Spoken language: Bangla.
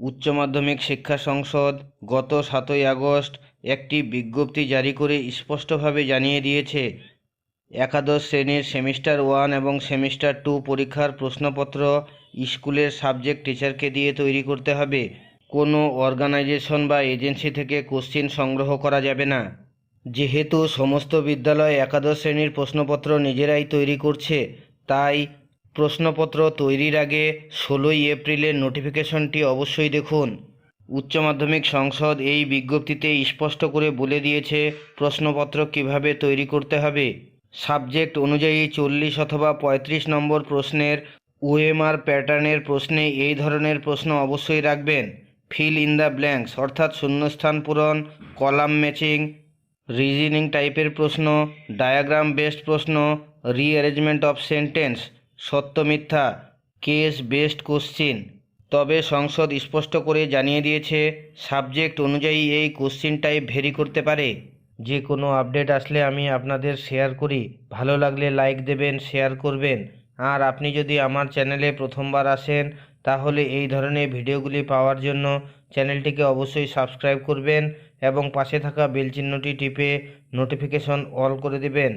উচ্চ মাধ্যমিক শিক্ষা সংসদ গত সাতই আগস্ট একটি বিজ্ঞপ্তি জারি করে স্পষ্টভাবে জানিয়ে দিয়েছে। একাদশ শ্রেণির সেমিস্টার ওয়ান এবং সেমিস্টার টু পরীক্ষার প্রশ্নপত্র স্কুলের সাবজেক্ট টিচারকে দিয়ে তৈরি করতে হবে। কোনো অর্গানাইজেশন বা এজেন্সি থেকে কোশ্চিন সংগ্রহ করা যাবে না। যেহেতু সমস্ত বিদ্যালয় একাদশ শ্রেণির প্রশ্নপত্র নিজেরাই তৈরি করছে, তাই প্রশ্নপত্র তৈরির আগে ষোলোই এপ্রিলের নোটিফিকেশনটি অবশ্যই দেখুন। উচ্চ মাধ্যমিক সংসদ এই বিজ্ঞপ্তিতে স্পষ্ট করে বলে দিয়েছে প্রশ্নপত্র কীভাবে তৈরি করতে হবে। সাবজেক্ট অনুযায়ী চল্লিশ অথবা পঁয়ত্রিশ নম্বর প্রশ্নের ওএমআর প্যাটার্নের প্রশ্নে এই ধরনের প্রশ্ন অবশ্যই রাখবেন। ফিল ইন দ্য ব্ল্যাঙ্কস, অর্থাৎ শূন্যস্থান পূরণ, কলাম ম্যাচিং, রিজনিং টাইপের প্রশ্ন, ডায়াগ্রাম বেসড প্রশ্ন, রিঅ্যারেঞ্জমেন্ট অফ সেন্টেন্স সত্য মিথ্যা, কেস বেস্ট কোশ্চিন। তবে সংসদ স্পষ্ট করে জানিয়ে দিয়েছে, সাবজেক্ট অনুযায়ী এই কোশ্চিন টাইপ ভেরি করতে পারে। যে কোনো আপডেট আসলে আমি আপনাদের শেয়ার করি। ভালো লাগলে লাইক দেবেন, শেয়ার করবেন। আর আপনি যদি আমার চ্যানেলে প্রথমবার আসেন, তাহলে এই ধরনের ভিডিওগুলি পাওয়ার জন্য চ্যানেলটিকে অবশ্যই সাবস্ক্রাইব করবেন এবং পাশে থাকা বেল চিহ্নটি টিপে নোটিফিকেশন অল করে দেবেন।